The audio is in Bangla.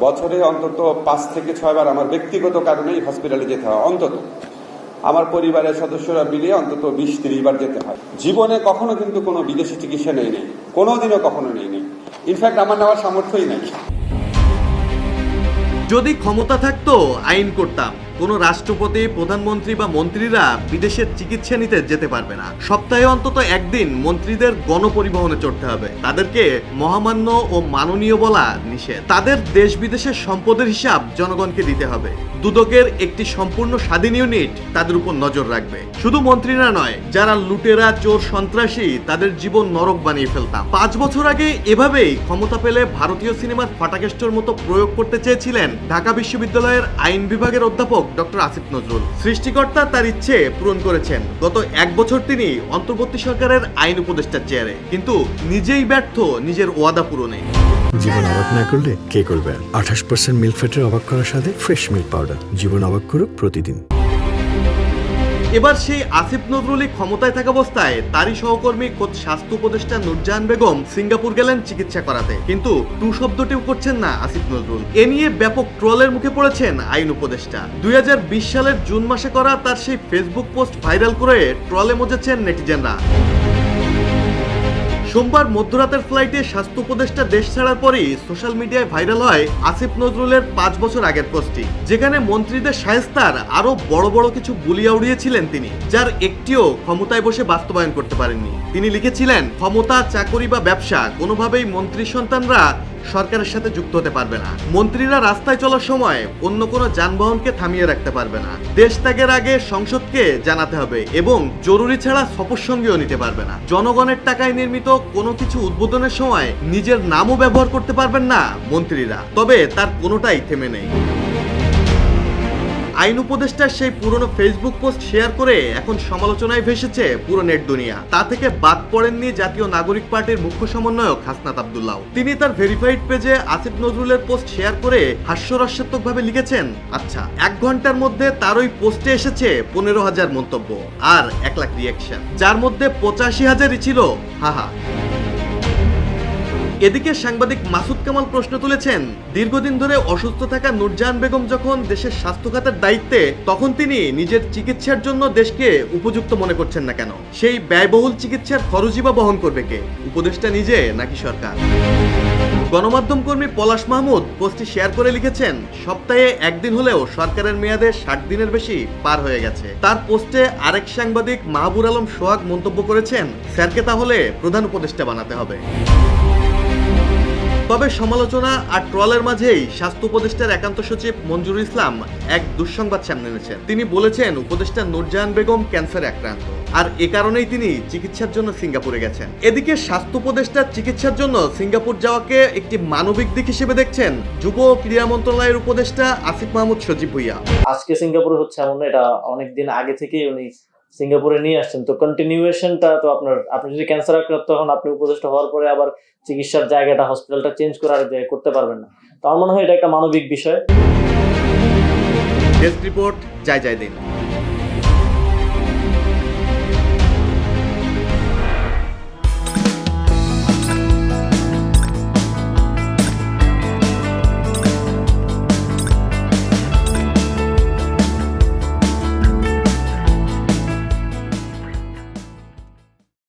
বছরে অন্তত পাঁচ থেকে ছয়বার আমার ব্যক্তিগত কারণেই হসপিটালে যেতে হয়, অন্তত। আমার পরিবারের সদস্যরা মিলিয়ে অন্তত বিশ তিরিশ বার যেতে হয়। জীবনে কখনো কিন্তু কোনো বিদেশি চিকিৎসা নেই নেই, কোনোদিনও কখনো নেই নেই। ইনফ্যাক্ট আমার নেওয়ার সামর্থ্যই নেই। যদি ক্ষমতা থাকতো, আইন করতাম। কোনো রাষ্ট্রপতি, প্রধানমন্ত্রী বা মন্ত্রীরা বিদেশের চিকিৎসা নিতে যেতে পারবে না। সপ্তাহে অন্তত একদিন মন্ত্রীদের গণপরিবহনে চড়তে হবে। তাদেরকে মহামান্য ও মাননীয় বলা নিষেধ। তাদের দেশ বিদেশের সম্পদের হিসাব জনগণকে দিতে হবে। দুদকের একটি সম্পূর্ণ স্বাধীন ইউনিট তাদের উপর নজর রাখবে। শুধু মন্ত্রীরা নয়, যারা লুটেরা, চোর, সন্ত্রাসী, তাদের জীবন নরক বানিয়ে ফেলতাম। পাঁচ বছর আগে এভাবেই ক্ষমতা পেলে ভারতীয় সিনেমার ফাটাকেস্টর মতো প্রয়োগ করতে চেয়েছিলেন ঢাকা বিশ্ববিদ্যালয়ের আইন বিভাগের অধ্যাপক ডক্টর আসিফ নজরুল। সৃষ্টিকর্তা তার ইচ্ছে পূরণ করেছেন। গত এক বছর তিনি অন্তর্বর্তী সরকারের আইন উপদেষ্টার চেয়ারে, কিন্তু নিজেই ব্যর্থ নিজের ওয়াদা পূরণে। জীবন অবাক না করলে কে করবে? আঠাশ পার্সেন্ট মিল্ক ফ্যাটের অবাক করার সাথে ফ্রেশ মিল্ক পাউডার জীবন অবাক করুক প্রতিদিন। এবার সেই আসিফ নজরুলই ক্ষমতায় থাকা অবস্থায় তারই সহকর্মী খোদ স্বাস্থ্য উপদেষ্টা নুরজাহান বেগম সিঙ্গাপুর গেলেন চিকিৎসা করাতে। কিন্তু টু শব্দটিও করছেন না আসিফ নজরুল। এ নিয়ে ব্যাপক ট্রলের মুখে পড়েছেন আইন উপদেষ্টা। দুই হাজার বিশ সালের জুন মাসে করা তার সেই ফেসবুক পোস্ট ভাইরাল করে ট্রলে মজেছেন নেটিজেনরা। সোমবার মধ্যরাতের ফ্লাইটে স্বাস্থ্য উপদেষ্টা দেশ ছাড়ার পরই সোশ্যাল মিডিয়ায় ভাইরাল হয় আসিফ নজরুলের পাঁচ বছর আগের পোস্টটি যেখানে মন্ত্রীদের সায়স্তার আরও বড় বড় কিছু বুলিয়া উড়িয়েছিলেন তিনি, যার একটিও ক্ষমতায় বসে বাস্তবায়ন করতে পারেননি। তিনি লিখেছিলেন, ক্ষমতা, চাকরি বা ব্যবসা, কোনোভাবেই মন্ত্রী সন্তানরা সরকারের সাথে যুক্ত হতে পারবে না। মন্ত্রীরা রাস্তায় চলার সময় অন্য কোনো যানবাহনকে থামিয়ে রাখতে পারবে না। দেশ ত্যাগের আগে সংসদকে জানাতে হবে এবং জরুরি ছাড়া সফর সঙ্গেও নিতে পারবে না। জনগণের টাকায় নির্মিত কোনো কিছু উদ্বোধনের সময় নিজের নামও ব্যবহার করতে পারবেন না মন্ত্রীরা। তবে তার কোনোটাই থেমে নেই। আইন উপদেষ্টার সেই পুরনো ফেসবুক পোস্ট শেয়ার করে এখন সমালোচনায় ভেসেছে পুরো নেট দুনিয়া। তা থেকে বাদ পড়েননি জাতীয় নাগরিক পার্টির মুখ্য সমন্বয়ক হাসনাত আবদুল্লাহ। তিনি তার ভেরিফাইড পেজে আসিফ নজরুলের পোস্ট শেয়ার করে হাস্যরসাত্মক ভাবে লিখেছেন আচ্ছা এক ঘণ্টার মধ্যে তার ওই পোস্টে এসেছে পনেরো হাজার মন্তব্য আর এক লাখ রিয়াকশন যার মধ্যে পঁচাশি হাজারই ছিল হাহা এদিকে সাংবাদিক মাসুদ কামাল প্রশ্ন তুলেছেন, দীর্ঘদিন ধরে অসুস্থ থাকা নুরজাহান বেগম যখন দেশের স্বাস্থ্য খাতের দায়িত্বে, তখন তিনি নিজের চিকিৎসার জন্য দেশকে উপযুক্ত মনে করছেন না কেন? সেই ব্যয়বহুল চিকিৎসার খরচই বা বহন করবে কে? উপদেষ্টা নিজে নাকি সরকার? গণমাধ্যম কর্মী পলাশ মাহমুদ পোস্টটি শেয়ার করে লিখেছেন, সপ্তাহে একদিন হলেও সরকারের মেয়াদে ষাট দিনের বেশি পার হয়ে গেছে। তার পোস্টে আরেক সাংবাদিক মাহবুর আলম সোহাগ মন্তব্য করেছেন, স্যারকে তাহলে প্রধান উপদেষ্টা বানাতে হবে। তবে সমালোচনা আর ট্রলের মাঝেই স্বাস্থ্য উপদেষ্টার একান্ত সচিব মঞ্জুরুল ইসলাম এক দুঃসংবাদ সামনে এনেছেন। তিনি বলেছেন, উপদেষ্টা নূরজাহান বেগম ক্যান্সারে আক্রান্ত, আর এ কারণেই তিনি চিকিৎসার জন্য সিঙ্গাপুরে গেছেন। এদিকে স্বাস্থ্য উপদেষ্টার চিকিৎসার জন্য সিঙ্গাপুর যাওয়াকে একটি মানবিক দিক হিসেবে দেখছেন যুব ও ক্রীড়া মন্ত্রণালয়ের উপদেষ্টা আসিফ মাহমুদ সজীব ভুইয়া। আজকে সিঙ্গাপুরে হচ্ছে এমন, এটা অনেকদিন আগে থেকেই উনি সিঙ্গাপুরে নিয়ে আসছেন। তো কন্টিনিউয়েশনটা তো আপনার, আপনি যদি ক্যান্সার আক্রান্ত হন, আপনি উপদেষ্ট হওয়ার পরে আবার চিকিৎসার জায়গাটা হসপিটালটা চেঞ্জ করার করতে পারবেন না। তো আমার মনে হয় এটা একটা মানবিক বিষয়। রিপোর্ট যাই যাই দিন।